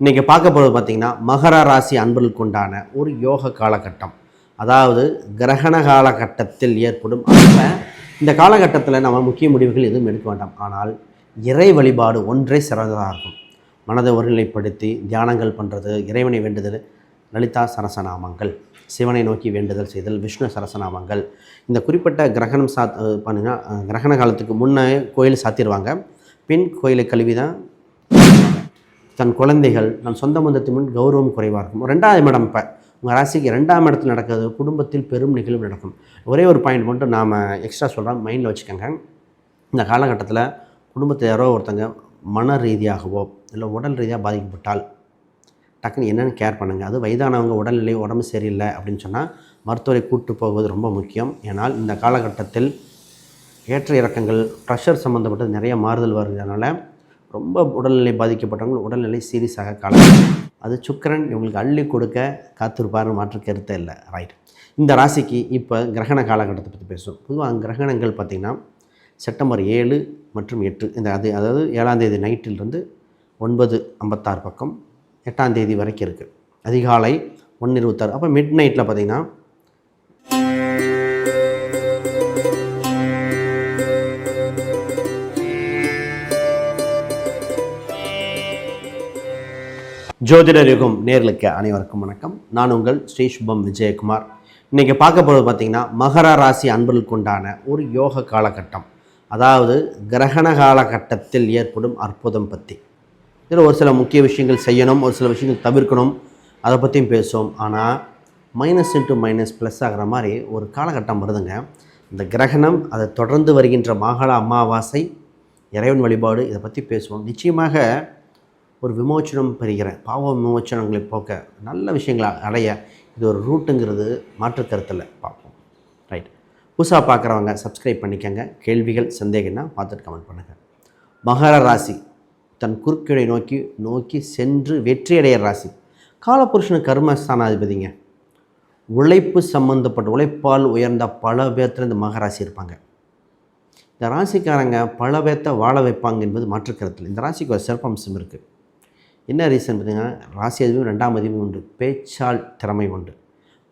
இன்றைக்கி பார்க்க போகிறது பார்த்திங்கன்னா மகர ராசி அன்பர்களுக்கு உண்டான ஒரு யோக காலகட்டம். அதாவது கிரகண காலகட்டத்தில் ஏற்படும் அப்போ இந்த காலகட்டத்தில் நம்ம முக்கிய முடிவுகள் எதுவும் எடுக்க வேண்டாம். ஆனால் இறை வழிபாடு ஒன்றே சிறந்ததாக இருக்கும். மனதை ஒருநிலைப்படுத்தி தியானங்கள் பண்ணுறது இறைவனை வேண்டுதல் லலிதா சரசநாமங்கள் சிவனை நோக்கி வேண்டுதல் செய்தல் விஷ்ணு சரசநாமங்கள். இந்த குறிப்பிட்ட கிரகணம் சாத் பண்ணுங்க கிரகண காலத்துக்கு முன்னே கோயில் சாத்திடுவாங்க பின் கோயிலை கழுவி தான் தன் குழந்தைகள் தன் சொந்த பந்தத்தின் முன் கௌரவம் குறைவாக இருக்கும். ரெண்டாவது இடம் இப்போ உங்கள் ராசிக்கு ரெண்டாம் இடத்துல நடக்கிறது குடும்பத்தில் பெரும் நிகழ்வு நடக்கும். ஒரே ஒரு பாயிண்ட் மட்டும் நாம் எக்ஸ்ட்ரா சொல்கிறோம் மைண்டில் வச்சுக்கோங்க. இந்த காலகட்டத்தில் குடும்பத்தில் யாரோ ஒருத்தங்க மன ரீதியாகவோ இல்லை உடல் ரீதியாக பாதிக்கப்பட்டால் டக்குன்னு என்னென்னு கேர் பண்ணுங்கள் அது வயதானவங்க உடல்நிலை உடம்பு சரியில்லை அப்படின்னு சொன்னால் மருத்துவரை கூட்டு போவது ரொம்ப முக்கியம். ஏன்னால் இந்த காலகட்டத்தில் ஏற்ற இறக்கங்கள் ப்ரெஷர் சம்மந்தப்பட்டது நிறைய மாறுதல் வருகிறதுனால ரொம்ப உடல்நிலை பாதிக்கப்பட்டவங்க உடல்நிலை சீரியஸாக காலம் அது சுக்கரன் இவங்களுக்கு அள்ளி கொடுக்க காத்திருப்பாருன்னு மாற்று கருத்தே இல்லை. ரைட் இந்த ராசிக்கு இப்போ கிரகண காலகட்டத்தை பற்றி பேசுவோம். பொதுவாக கிரகணங்கள் பார்த்திங்கன்னா செப்டம்பர் ஏழு மற்றும் எட்டு இந்த அது அதாவது ஏழாம் தேதி நைட்டிலிருந்து ஒன்பது ஐம்பத்தாறு பக்கம் எட்டாம் தேதி வரைக்கும் இருக்குது அதிகாலை ஒன்று இருபத்தாறு அப்போ மிட் நைட்டில் பார்த்திங்கன்னா ஜோதிடர் யுகம் நேர்களுக்கு அனைவருக்கும் வணக்கம். நான் உங்கள் ஸ்ரீ சுபம் விஜயகுமார். இன்றைக்கி பார்க்க போகிறது பார்த்திங்கன்னா மகர ராசி அன்பர்களுக்கு உண்டான ஒரு யோக காலகட்டம். அதாவது கிரகண காலகட்டத்தில் ஏற்படும் அற்புதம் பற்றி இதில் ஒரு சில முக்கிய விஷயங்கள் செய்யணும் ஒரு சில விஷயங்கள் தவிர்க்கணும். அதை பற்றியும் பேசுவோம். ஆனால் மைனஸ் இன்ட்டு மைனஸ் ப்ளஸ் ஆகிற மாதிரி ஒரு காலகட்டம் வருதுங்க. இந்த கிரகணம் அதை தொடர்ந்து வருகின்ற மாகாள அமாவாசை இறைவன் வழிபாடு இதை பற்றி பேசுவோம். நிச்சயமாக ஒரு விமோச்சனம் பெறுகிறேன் பாவ விமோச்சனங்களை போக்க நல்ல விஷயங்களை அடைய இது ஒரு ரூட்டுங்கிறது மாற்று கருத்தில் பார்ப்போம். ரைட் புதுசாக பார்க்குறவங்க சப்ஸ்கிரைப் பண்ணிக்கோங்க. கேள்விகள் சந்தேகம்னா பார்த்துட்டு கமெண்ட் பண்ணுங்கள் மகர ராசி. தன் குறுக்கீடை நோக்கி நோக்கி சென்று வெற்றியடைய ராசி. காலபுருஷன் கர்மஸ்தானாதிபதிங்க. உழைப்பு சம்மந்தப்பட்ட உழைப்பால் உயர்ந்த பல பேர்த்தில் இந்த மகராசி இருப்பாங்க. இந்த ராசிக்காரங்க பல பேர்த்த வாழ வைப்பாங்க என்பது மாற்றுக்கருத்தில். இந்த ராசிக்கு ஒரு சிறப்பம்சம் இருக்குது என்ன ரீசன் பார்த்தீங்கன்னா ராசி அதிபதியும் ரெண்டாம் அதிபதியும் உண்டு பேச்சால் திறமை உண்டு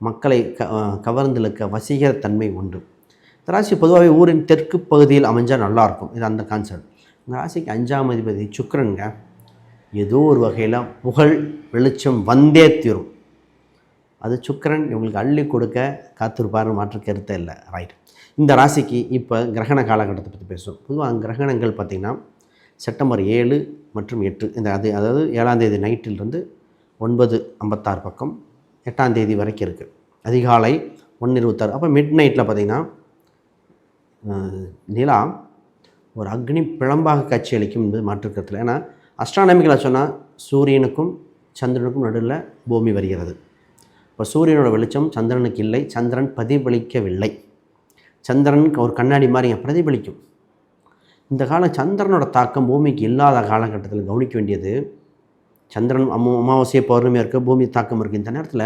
மக்களை க கவர்ந்திழுக்க வசீகர தன்மை உண்டு இந்த ராசி பொதுவாகவே ஊரின் தெற்கு பகுதியில் அமைஞ்சால் நல்லாயிருக்கும். இது அந்த கான்செப்ட் இந்த ராசிக்கு அஞ்சாம் அதிபதி சுக்கரனுங்க ஏதோ ஒரு வகையில் புகழ் வெளிச்சம் வந்தே தீரும். அது சுக்கரன் இவங்களுக்கு அள்ளி கொடுக்க காத்திருப்பாருன்னு மாற்று கருத்தே இல்லை. ரைட் இந்த ராசிக்கு இப்போ கிரகண காலகட்டத்தை பற்றி பேசுவோம். பொதுவாக கிரகணங்கள் பார்த்திங்கன்னா செப்டம்பர் ஏழு மற்றும் எட்டு. இந்த அது அதாவது ஏழாம் தேதி நைட்டிலிருந்து ஒன்பது ஐம்பத்தாறு பக்கம் எட்டாம் தேதி வரைக்கும் இருக்குது அதிகாலை ஒன்று இருபத்தாறு அப்போ மிட் நைட்டில் பார்த்திங்கன்னா நிலா ஒரு அக்னி பிழம்பாக காட்சி அளிக்கும் என்பது மாற்றுக்கருத்தில். ஏன்னா அஸ்ட்ரானமிக்கலாக சொன்னால் சூரியனுக்கும் சந்திரனுக்கும் நடுவில் பூமி வருகிறது. இப்போ சூரியனோட வெளிச்சம் சந்திரனுக்கு இல்லை. சந்திரன் பிரதிபலிக்கவில்லை. சந்திரன் ஒரு கண்ணாடி மாதிரி பிரதிபலிக்கும். இந்த காலம் சந்திரனோட தாக்கம் பூமிக்கு இல்லாத காலகட்டத்தில் கவனிக்க வேண்டியது. சந்திரன் அம்மா அமாவாசை பௌர்ணமியாக இருக்க பூமி தாக்கம் இருக்குது இந்த நேரத்தில்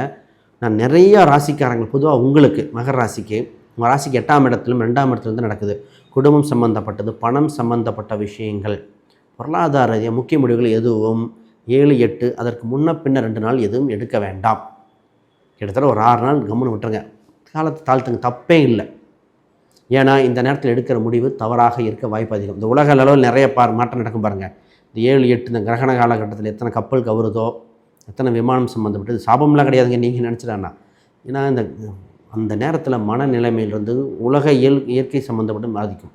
நான் நிறைய ராசிக்காரங்க பொதுவாக உங்களுக்கு மகர ராசிக்கு உங்கள் ராசிக்கு எட்டாம் இடத்துலையும் ரெண்டாம் இடத்துலேருந்து நடக்குது. குடும்பம் சம்மந்தப்பட்டது பணம் சம்மந்தப்பட்ட விஷயங்கள் பொருளாதார முக்கிய முடிவுகள் எதுவும் ஏழு எட்டு அதற்கு முன்ன பின்ன ரெண்டு நாள் எதுவும் எடுக்க வேண்டாம். கிட்டத்தட்ட ஒரு ஆறு நாள் கம்முன்னு விட்டுருங்க. காலத்தை தாழ்த்துங்க தப்பே இல்லை. ஏன்னா இந்த நேரத்தில் எடுக்கிற முடிவு தவறாக இருக்க வாய்ப்பு அதிகம். இந்த உலக அளவில் நிறைய பார் மாற்றம் நடக்கும் பாருங்கள் இந்த ஏழு எட்டு இந்த கிரகண காலகட்டத்தில் எத்தனை கப்பல் கவருதோ எத்தனை விமானம் சம்மந்தப்பட்டது சாபம்லாம் கிடையாதுங்க நீங்கள் நினச்சிடாண்ணா ஏன்னா இந்த அந்த நேரத்தில் மனநிலைமையிலிருந்து உலக இயல் இயற்கை சம்மந்தப்பட்டு பாதிக்கும்.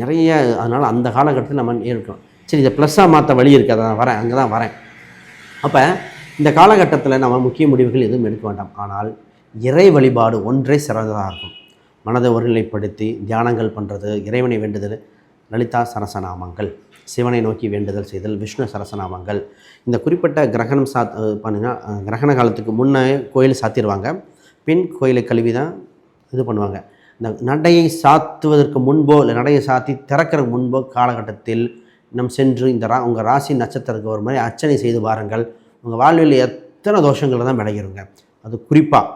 நிறைய அதனால் அந்த காலகட்டத்தில் நம்ம இருக்கோம் சரி இதை ப்ளஸ்ஸாக மாற்ற வழி இருக்குது அதான் வரேன் அங்கே தான் வரேன். அப்போ இந்த காலகட்டத்தில் நம்ம முக்கிய முடிவுகள் எதுவும் எடுக்க வேண்டாம். ஆனால் இறை வழிபாடு ஒன்றே சிறந்ததாக இருக்கும். மனதை ஒருநிலைப்படுத்தி தியானங்கள் பண்ணுறது இறைவனை வேண்டுதல் லலிதா சரசநாமங்கள் சிவனை நோக்கி வேண்டுதல் செய்தல் விஷ்ணு சரசநாமங்கள். இந்த குறிப்பிட்ட கிரகணம் சாத் பண்ணுங்கன்னா கிரகண காலத்துக்கு முன்னே கோயில் சாத்திடுவாங்க பின் கோயிலை கழுவி தான் இது பண்ணுவாங்க. இந்த நடையை சாத்துவதற்கு முன்போ இல்லை நடையை சாத்தி திறக்கிறதுக்கு முன்போ காலகட்டத்தில் நம் சென்று இந்த ரா உங்கள் ராசி நட்சத்திரத்துக்கு ஒரு மாதிரி அர்ச்சனை செய்து பாருங்கள் உங்கள் வாழ்வில் எத்தனை தோஷங்கள் தான் விளையிருங்க அது குறிப்பாக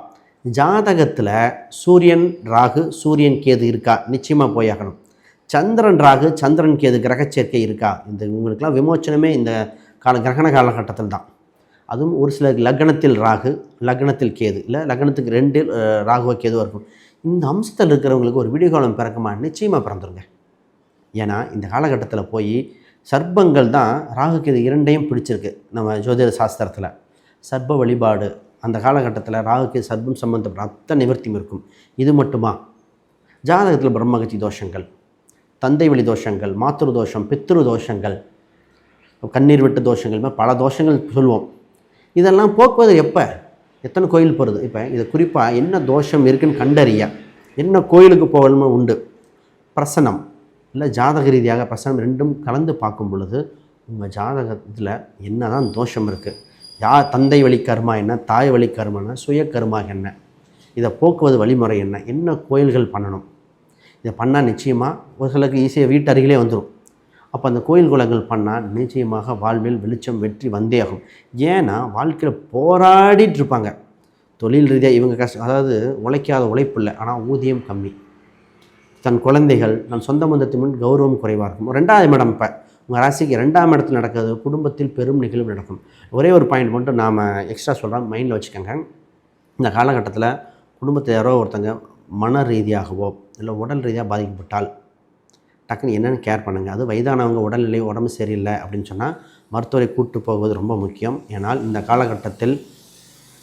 ஜாதகத்தில் சூரியன் ராகு சூரியன் கேது இருக்கா? நிச்சயமாக போயாகணும். சந்திரன் ராகு சந்திரன் கேது கிரகச்சேர்க்கை இருக்கா? இந்த உங்களுக்கெல்லாம் விமோச்சனமே இந்த கால கிரகண காலகட்டத்தில் தான். அதுவும் ஒரு சில லக்னத்தில் ராகு லக்னத்தில் கேது இல்லை லக்னத்துக்கு ரெண்டு ராகுவோ கேதுவோ இருக்கும் இந்த அம்சத்தில் இருக்கிறவங்களுக்கு ஒரு வீடியோ காலம் பிறக்குமா? நிச்சயமாக பிறந்துருங்க. ஏன்னா இந்த காலகட்டத்தில் போய் சர்ப்பங்கள் தான் ராகு கேது இரண்டையும் பிடிச்சிருக்கு. நம்ம ஜோதிட சாஸ்திரத்தில். சர்ப்ப வழிபாடு அந்த காலகட்டத்தில் ராகுக்கு சர்வம் சம்பந்தப்பட்ட அத்தனை நிவர்த்தியும் இருக்கும். இது மட்டுமா? ஜாதகத்தில் பிரம்மகத்தி தோஷங்கள் தந்தை வழி தோஷங்கள் மாத்திரு தோஷம் பித்ரு தோஷங்கள் கண்ணீர் விட்டு தோஷங்கள் பல தோஷங்கள் சொல்லுவோம் இதெல்லாம் போக்குவது எப்போ? எத்தனை கோயில் போகிறது இப்போ இது குறிப்பாக என்ன தோஷம் இருக்குன்னு கண்டறிய என்ன கோயிலுக்கு போகணுமோ உண்டு? பிரசனம். இல்லை ஜாதக ரீதியாக பிரசனம் ரெண்டும் கலந்து பார்க்கும் பொழுது உங்கள் ஜாதகத்தில் என்ன தான் தோஷம் இருக்குது யார் தந்தை வழி கர்மா என்ன தாய் வழி கர்மா என்ன சுய கர்மா என்ன இதை போக்குவது வழிமுறை என்ன என்ன கோயில்கள் பண்ணணும். இதை பண்ணால் நிச்சயமாக ஒரு சிலருக்கு ஈஸியாக வீட்டு அருகிலே வந்துடும் அப்போ அந்த கோயில் குலங்கள் பண்ணால் நிச்சயமாக வாழ்வில் வெளிச்சம் வெற்றி வந்தே ஆகும். ஏன்னா வாழ்க்கையில் போராடிட்டு இருப்பாங்க. தொழில் ரீதியாக இவங்க கஷ்டம் அதாவது உழைக்காத உழைப்பு இல்லை ஆனால் ஊதியம் கம்மி. தன் குழந்தைகள் தன் சொந்த பந்தத்து முன் கௌரவம் குறைவாக இருக்கும். ரெண்டாவது இடம் இப்போ உங்கள் ராசிக்கு ரெண்டாம் இடத்துல நடக்கிறது குடும்பத்தில் பெரும் நிகழ்வு நடக்கும். ஒரே ஒரு பாயிண்ட் மட்டும் நாம் எக்ஸ்ட்ரா சொல்கிறோம் மைண்டில் வச்சுக்கோங்க. இந்த காலகட்டத்தில் குடும்பத்தில் யாரோ ஒருத்தங்க மன ரீதியாகவோ இல்லை உடல் ரீதியாக பாதிக்கப்பட்டால் டக்குன்னு என்னென்னு கேர் பண்ணுங்கள் அது வயதானவங்க உடல்நிலை உடம்பு சரியில்லை அப்படின்னு சொன்னால் மருத்துவரை கூட்டு போவது ரொம்ப முக்கியம். ஏன்னால் இந்த காலகட்டத்தில்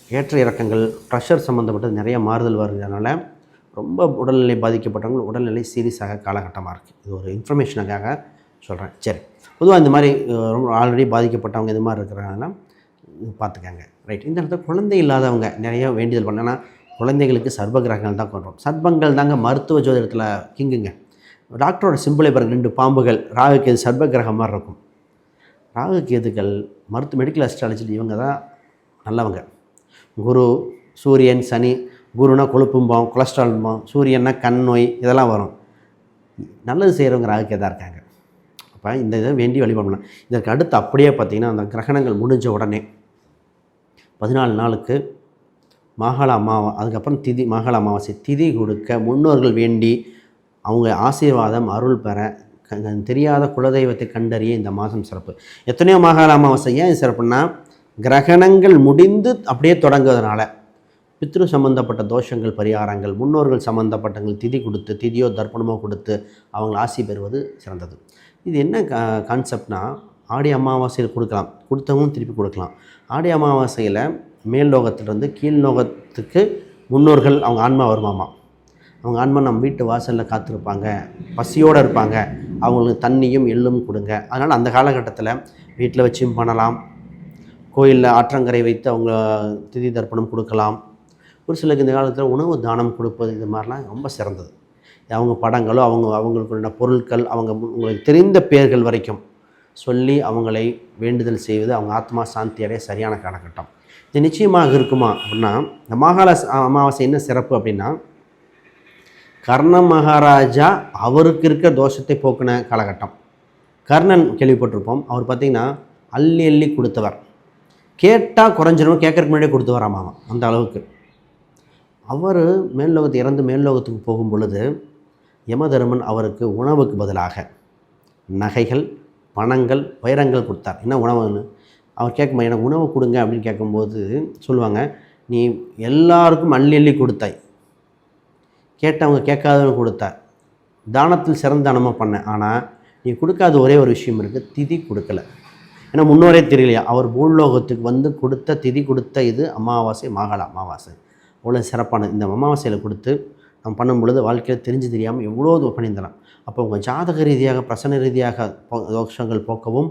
ஏற்ற இறக்கங்கள் ப்ரெஷர் சம்மந்தப்பட்டது நிறைய மாறுதல் வருகிறதுனால ரொம்ப உடல்நிலை பாதிக்கப்பட்டவங்க உடல்நிலை சீரியஸாக காலகட்டமாக இருக்குது இது ஒரு இன்ஃபர்மேஷனுக்காக சொல்கிறேன் சரி. பொதுவாக இந்த மாதிரி ரொம்ப ஆல்ரெடி பாதிக்கப்பட்டவங்க இது மாதிரி இருக்கிறனால பார்த்துக்கங்க ரைட் இந்த இடத்துல குழந்தை இல்லாதவங்க நிறைய வேண்டியதல் பண்ணனா குழந்தைகளுக்கு சர்ப கிரகங்கள் தான் கொண்டோம் சர்ப்பங்கள் தாங்க மருத்துவ ஜோதிடத்தில் கிங்குங்க. டாக்டரோட சிம்பிளை பாருங்கள் ரெண்டு பாம்புகள். ராகு கேது சர்ப கிரகம் மாதிரி இருக்கும். ராகு கேதுகள் மருத்துவ மெடிக்கல் அஸ்ட்ராலஜியில் இவங்க தான் நல்லவங்க. குரு சூரியன் சனி. குருனா கொழுப்பும்போம் கொலஸ்ட்ரால்ம்போம் சூரியன்னா கண் நோய் இதெல்லாம் வரும். நல்லது செய்கிறவங்க ராகு கேதாக இருக்காங்க. அப்போ இந்த இதை வேண்டி வழிபாடு பண்ணலாம். இதற்கு அடுத்து அப்படியே பார்த்தீங்கன்னா அந்த கிரகணங்கள் முடிஞ்ச உடனே பதினாலு நாளுக்கு மாகாள அமாவா அதுக்கப்புறம் திதி மாகாள அமாவாசை திதி கொடுக்க முன்னோர்கள் வேண்டி அவங்க ஆசீர்வாதம் அருள் பெற க- தெரியாத குலதெய்வத்தை கண்டறிய இந்த மாதம் சிறப்பு. எத்தனையோ மாகாள அமாவாசை ஏன் சிறப்புன்னா கிரகணங்கள் முடிந்து அப்படியே தொடங்குவதனால பித்ரு சம்பந்தப்பட்ட தோஷங்கள் பரிகாரங்கள் முன்னோர்கள் சம்மந்தப்பட்டங்கள் திதி கொடுத்து திதியோ தர்ப்பணமோ கொடுத்து அவங்க ஆசி பெறுவது சிறந்தது. இது என்ன க கான்செப்ட்னா ஆடி அமாவாசையில் கொடுக்கலாம். கொடுத்தவங்க திருப்பி கொடுக்கலாம். ஆடி அமாவாசையில் மேல் லோகத்திலிருந்து கீழ் லோகத்துக்கு முன்னோர்கள் அவங்க ஆன்மா வருமாமா? அவங்க ஆன்மா நம்ம வீட்டு வாசலில் காத்திருப்பாங்க. பசியோடு இருப்பாங்க. அவங்களுக்கு தண்ணியும் எள்ளும் கொடுங்க. அதனால் அந்த காலகட்டத்தில் வீட்டில் வச்சும் பண்ணலாம். கோயிலில் ஆற்றங்கரை வைத்து அவங்க திதி தர்ப்பணம் கொடுக்கலாம். ஒரு சிலருக்கு இந்த காலத்தில் உணவு தானம் கொடுப்பது இது மாதிரிலாம் ரொம்ப சிறந்தது. அவங்க படங்களோ அவங்க அவங்களுக்குள்ள பொருட்கள் அவங்க உங்களுக்கு தெரிந்த பேர்கள் வரைக்கும் சொல்லி அவங்களை வேண்டுதல் செய்வது அவங்க ஆத்மா சாந்தி அடைய சரியான காலகட்டம். இது நிச்சயமாக இருக்குமா அப்படின்னா இந்த மாகாள அமாவாசை என்ன சிறப்பு அப்படின்னா கர்ண மகாராஜா அவருக்கு இருக்க தோஷத்தை போக்கின காலகட்டம். கர்ணன் கேள்விப்பட்டிருப்போம் அவர் பார்த்திங்கன்னா அள்ளி அள்ளி கொடுத்தவர். கேட்டால் குறைஞ்சிரும் கேட்கறதுக்கு முன்னாடியே கொடுத்துவராமாம் அந்த அளவுக்கு. அவர் மேல்லோகத்து இறந்து மேல்லோகத்துக்கு போகும் பொழுது யமதர்மன் அவருக்கு உணவுக்கு பதிலாக நகைகள் பணங்கள் வைரங்கள் கொடுத்தார். என்ன உணவுன்னு? அவர் கேட்கும்போது எனக்கு உணவு கொடுங்க அப்படின்னு கேட்கும்போது சொல்லுவாங்க நீ எல்லாருக்கும் அள்ளி அள்ளி கொடுத்தாய். கேட்டவங்க கேட்காதவங்க கொடுத்தார் தானத்தில் சிறந்த தானமாக பண்ணேன். ஆனால் நீ கொடுக்காத ஒரே ஒரு விஷயம் இருக்குது திதி கொடுக்கல. ஏன்னா முன்னோரே தெரியலையா? அவர் பூலோகத்துக்கு வந்து கொடுத்த திதி கொடுத்த இது அமாவாசை மாகாள அமாவாசை. அவ்வளோ சிறப்பானது இந்த அமாவாசையில் கொடுத்து நம்ம பண்ணும் பொழுது வாழ்க்கையில் தெரிஞ்சு தெரியாமல் எவ்வளோ பண்ணியிருந்தலாம் அப்போ உங்கள் ஜாதக ரீதியாக பிரசன ரீதியாக போ- தோஷங்கள் போக்கவும்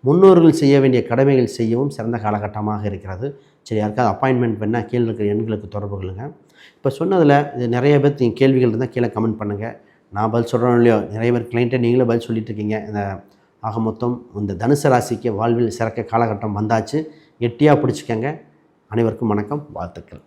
முன்னோர்கள் செய்ய வேண்டிய கடமைகள் செய்யவும் சிறந்த காலகட்டமாக இருக்கிறது. சரி யாருக்காவது அப்பாயின்மெண்ட் பண்ணால் கீழே இருக்கிற எண்களுக்கு தொடர்பு கொள்ளுங்க. இப்போ சொன்னதில் இது நிறைய பேர் நீங்கள் கேள்விகள் இருந்தால் கீழே கமெண்ட் பண்ணுங்கள் நான் பதில் சொல்கிறோம் இல்லையோ? நிறைய பேர் கிளைண்ட்டை நீங்களே பதில் சொல்லிட்டு இருக்கீங்க. இந்த ஆக மொத்தம் இந்த தனுசு ராசிக்கு வாழ்வில் சிறக்க காலகட்டம் வந்தாச்சு. எட்டியாக பிடிச்சிக்கங்க. அனைவருக்கும் வணக்கம். வாழ்த்துக்கள்.